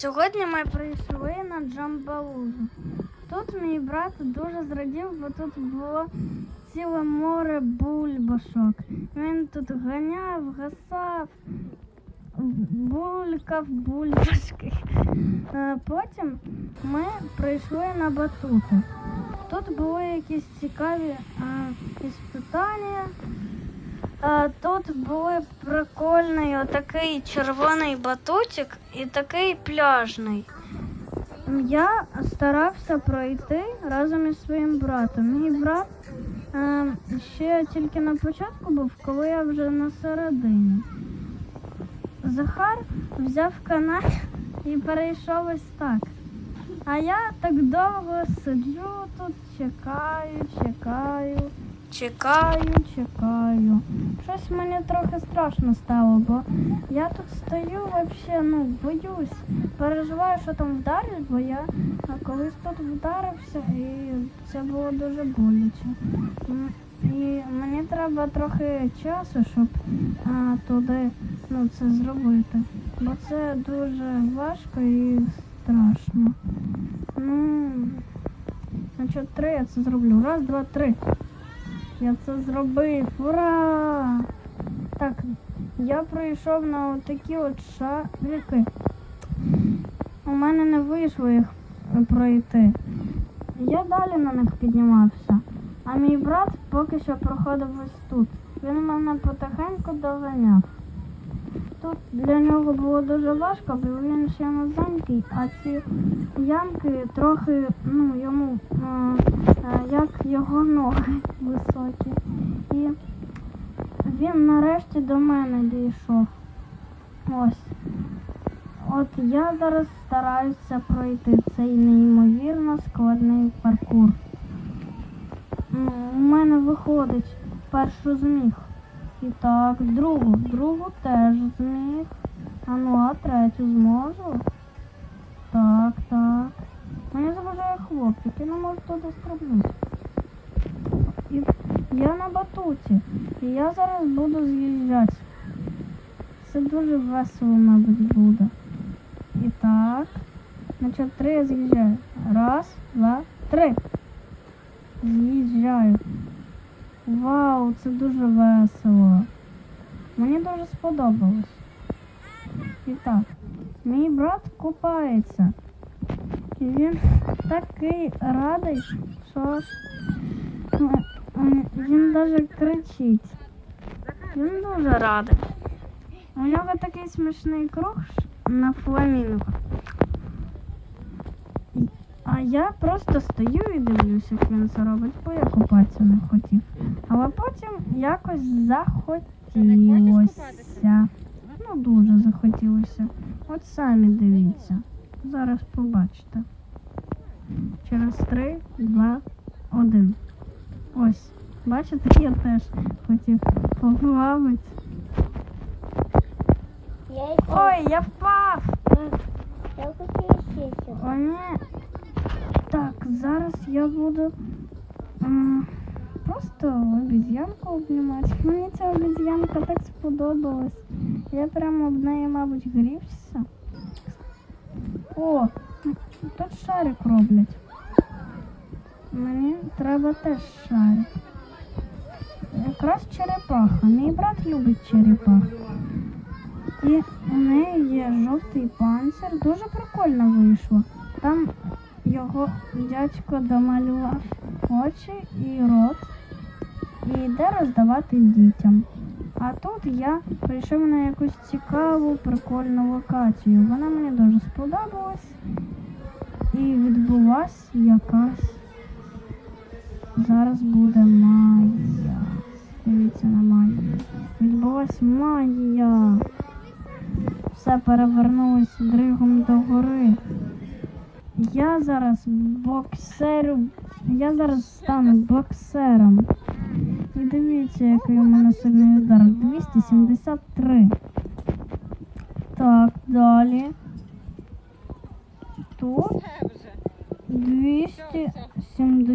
Сьогодні ми прийшли на Джамбалузу. Тут мій брат дуже зрадів, бо тут було ціле море бульбашок. Він тут ганяв, гасав, булькав бульбашки. Е, Потім ми прийшли на батути. Тут були якісь цікаві е, іспитання. Е, Тут були прикольний отакий червоний батутик і такий пляжний. Я старався пройти разом із своїм братом. Мій брат е, ще тільки на початку був, коли я вже на середині. Захар взяв канат і перейшов ось так. А я так довго сиджу тут, чекаю, чекаю, чекаю, чекаю. Щось мені трохи страшно стало, бо я тут стою взагалі, ну, боюсь. Переживаю, що там вдарять, бо я колись тут вдарився і це було дуже боляче. І мені треба трохи часу, щоб а, туди ну, це зробити. Бо це дуже важко і страшно. Ну, значить, три я це зроблю. Раз, два, три. Я це зробив. Ура! Так, я пройшов на такі от шарики. У мене не вийшло їх пройти. Я далі на них піднімався. А мій брат поки що проходив ось тут. Він мене потихеньку доганяв. Тут для нього було дуже важко, бо він ще на маленький, а ці ямки трохи, ну, йому е, його ноги високі. І він нарешті до мене дійшов. Ось. От я зараз стараюся пройти цей неймовірно складний паркур. У мене виходить першу зміг. І так, другу, другу теж зміг. А ну, а третю зможу. Так, так. Мені заважає хлопчик, я не можу туди стрибнути. Я на батуті. І я зараз буду з'їжджати. Це дуже весело, мабуть, буде. І так. Значить, три я з'їжджаю. Раз, два, три. З'їжджаю. Вау, це дуже весело. Мені дуже сподобалось. І так, мій брат купається. І він такий радий, що ж ну, він навіть кричить. Він дуже радий. У нього такий смішний круг на фламінго. А я просто стою і дивлюся, як він це робить, бо я купатися не хотів. Але потім якось захотілося. Ну, дуже захотілося. От самі дивіться. Зараз побачите. Через три, два, один. Ось. Бачите, я теж хотів поплавати. Я ще, Ой, я впав! я хочу ще щось. О, ні. Так, зараз я буду м, просто обіз'янку обнімати. Мені ця обіз'янка так сподобалась. Я прямо об неї, мабуть, грівся. О, м, тут шарик роблять. Мені треба теж шарик. Якраз черепаха. Мій брат любить черепах. І у неї є жовтий панцир. Дуже прикольно вийшло. Там його дядько домалював очі і рот і йде роздавати дітям. А тут я прийшов на якусь цікаву, прикольну локацію. Вона мені дуже сподобалась. І відбулась якась. Зараз буде магія. Дивіться на магію. Відбулась магія. Все перевернулося дригом догори. Я зараз боксерю. Я зараз стану боксером. І дивіться, який у мене сильний удар. 273. Так, далі. Тут 270.